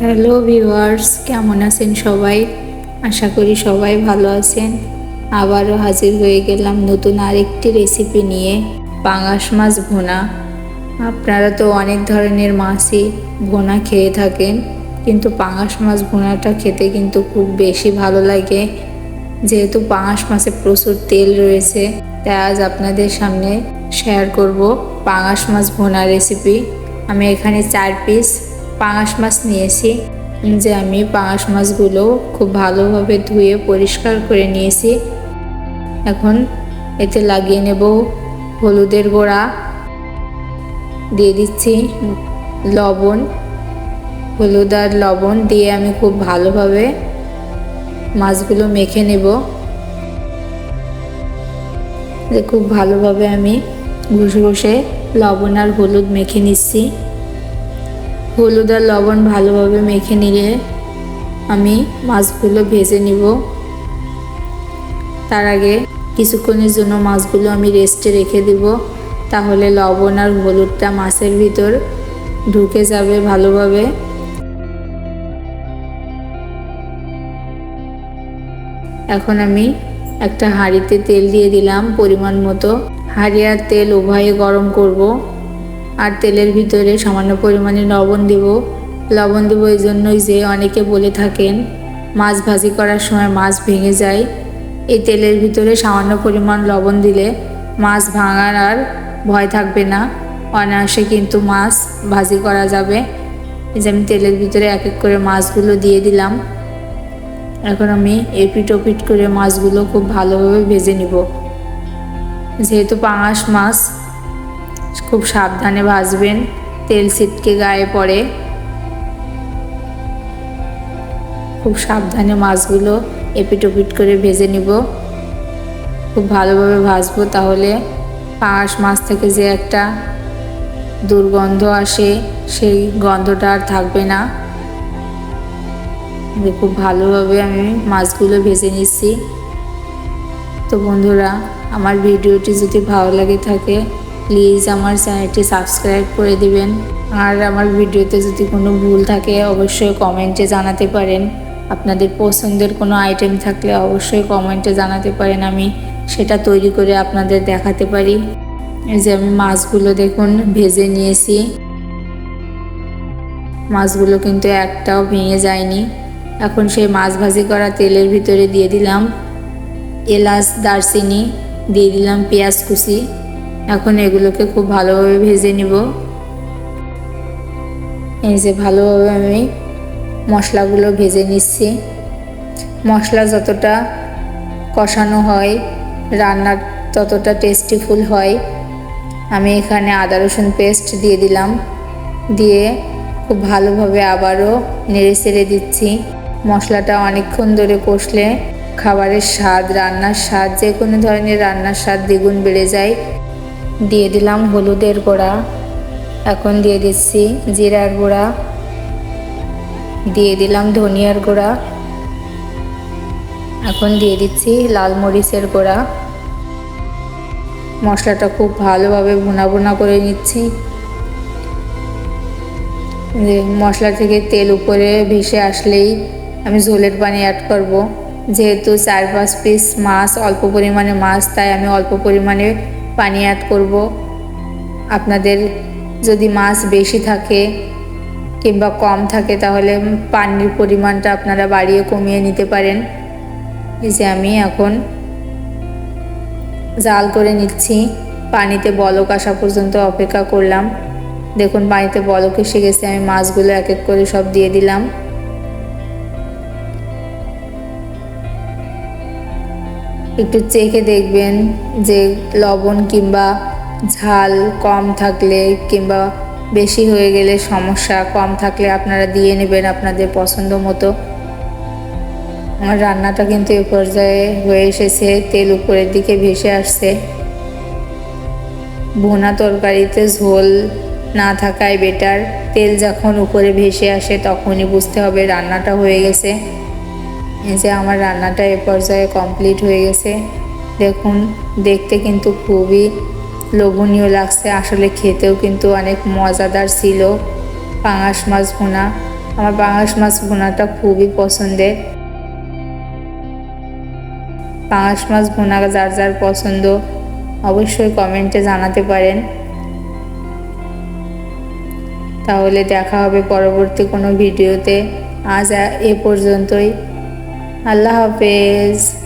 Hello viewers কেমন আছেন সবাই? আশা করি সবাই ভালো আছেন। আবারও হাজির হয়ে গেলাম নতুন আরেকটি রেসিপি নিয়ে, পাঙাশ মাছ ভুনা। আপনারা তো অনেক ধরনের মাছই ভুনা খেয়ে থাকেন, কিন্তু পাঙাশ মাছ ভুনাটা খেতে কিন্তু খুব বেশি ভালো লাগে। যেহেতু পাঙাশ মাছে প্রচুর তেল রয়েছে, তাই আজ আপনাদের সামনে শেয়ার করব পাঙাশ মাছ ভুনা রেসিপি আমি এখানে চার পিস পাঙাশ মাছ নিয়েছি, যে আমি পাঙাশ মাছগুলো খুব ভালোভাবে ধুয়ে পরিষ্কার করে নিয়েছি। এখন এতে লাগিয়ে নেব হলুদের গোড়া, দিয়ে দিচ্ছি লবণ। হলুদ আর লবণ দিয়ে আমি খুব ভালোভাবে মাছগুলো মেখে নেব। খুব ভালোভাবে আমি ঘষে ঘষে লবণ আর হলুদ মেখে নিচ্ছি। হলুদ আর লবণ ভালোভাবে মেখে নিলে আমি মাছগুলো ভেজে নিব। তার আগে কিছুক্ষণের জন্য মাছগুলো আমি রেস্টে রেখে দিব, তাহলে লবণ আর হলুদটা মাছের ভিতর ঢুকে যাবে ভালোভাবে। এখন আমি একটা হাঁড়িতে তেল দিয়ে দিলাম পরিমাণ মতো। হাঁড়ি আর তেল উভয়ে গরম করব। আর তেলের ভিতরে সামান্য পরিমাণে লবণ দেব। লবণ দেব এই জন্যই যে অনেকে বলে থাকেন, মাছ ভাজি করার সময় মাছ ভেঙে যায়। এই তেলের ভিতরে সামান্য পরিমাণ লবণ দিলে মাছ ভাঙার আর ভয় থাকবে না। অনায়াসে কিন্তু মাছ ভাজি করা যাবে। এই যে আমি তেলের ভিতরে এক এক করে মাছগুলো দিয়ে দিলাম। এখন আমি এপিট ওপিট করে মাছগুলো খুব ভালোভাবে ভেজে নিব। যেহেতু পাঙাশ মাছ খুব সাবধানে ভাজবেন তেল ছিটকে গায়ে পড়ে। খুব সাবধানে মাছগুলো এপিট ওপিট করে ভেজে নিব। খুব ভালোভাবে ভাজবো তাহলে পাঙাশ মাছ থেকে যে একটা দুর্গন্ধ আসে, সেই গন্ধটা আর থাকবে না। খুব ভালোভাবে আমি মাছগুলো ভেজে নিচ্ছি। তো বন্ধুরা, আমার ভিডিওটি যদি ভালো লাগে থাকে প্লিজ আমার চ্যানেলটি সাবস্ক্রাইব করে দিবেন। আর আমার ভিডিওতে যদি কোনো ভুল থাকে, অবশ্যই কমেন্টে জানাতে পারেন। আপনাদের পছন্দের কোনো আইটেম থাকলে অবশ্যই কমেন্টে জানাতে পারেন, আমি সেটা তৈরি করে আপনাদের দেখাতে পারি। এই যে আমি মাছগুলো দেখুন, ভেজে নিয়েছি। মাছগুলো কিন্তু একটাও ভেঙে যায়নি। এখন সেই মাছ ভাজি করা তেলের ভিতরে দিয়ে দিলাম এলাচ, দারচিনি, দিয়ে দিলাম পেঁয়াজ কুচি। এখন এগুলোকে খুব ভালোভাবে ভেজে নিব। এই যে ভালোভাবে আমি মশলাগুলো ভেজে নিচ্ছি। মশলা যতটা কষানো হয়, রান্নার ততটা টেস্টিফুল হয়। আমি এখানে আদা রসুন পেস্ট দিয়ে দিলাম। দিয়ে খুব ভালোভাবে আবারও নেড়ে চেড়ে দিচ্ছি। মশলাটা অনেকক্ষণ ধরে কষলে খাবারের স্বাদ, রান্নার স্বাদ যে কোনো ধরনের রান্নার স্বাদ দ্বিগুণ বেড়ে যায়। দিয়ে দিলাম হলুদের গোড়া। এখন দিয়ে দিচ্ছি জিরার গুঁড়া। দিয়ে দিলাম ধনিয়ার গুঁড়া। এখন দিয়ে দিচ্ছি লাল মরিচের গোড়া। মশলাটা খুব ভালোভাবে ভুনা ভুনা করে নিচ্ছি। মশলা থেকে তেল উপরে ভেসে আসলেই আমি ঝোলের পানি অ্যাড করব। যেহেতু চার পাঁচ পিস মাছ অল্প পরিমাণে মাছ, তাই আমি অল্প পরিমাণে পানি অ্যাড করব। আপনাদের যদি মাছ বেশি থাকে কিংবা কম থাকে, তাহলে পানির পরিমাণটা আপনারা বাড়িয়ে কমিয়ে নিতে পারেন। এই যে আমি এখন জাল করে নিচ্ছি। পানিতে বলক আসা পর্যন্ত অপেক্ষা করলাম। দেখুন, পানিতে বলক এসে গেছে। আমি মাছগুলো এক এক করে সব দিয়ে দিলাম। একটু চেখে দেখবেন যে লবণ কিংবা ঝাল কম থাকলে কিংবা বেশি হয়ে গেলে সমস্যা কম থাকলে আপনারা দিয়ে নেবেন আপনাদের পছন্দ মতো। আমার রান্নাটা কিন্তু এ পর্যায়ে হয়ে এসেছে, তেল উপরের দিকে ভেসে আসছে। ভুনা তরকারিতে ঝোল না থাকায় বেটার, তেল যখন উপরে ভেসে আসে তখনই বুঝতে হবে রান্নাটা হয়ে গেছে। এই যে আমার রান্নাটা এ পর্যায়ে কমপ্লিট হয়ে গেছে। দেখুন, দেখতে কিন্তু খুবই লোভনীয় লাগছে। আসলে খেতেও কিন্তু অনেক মজাদার ছিল। পাঙাশ মাছ ভুনা। আমার পাঙাশ মাছ ভুনাটা খুবই পছন্দের। পাঙাশ মাছ ভুনা যার যার পছন্দ, অবশ্যই কমেন্টে জানাতে পারেন। তাহলে দেখা হবে পরবর্তী কোনো ভিডিওতে। আজ এ পর্যন্তই। আল্লাহ হাফেজ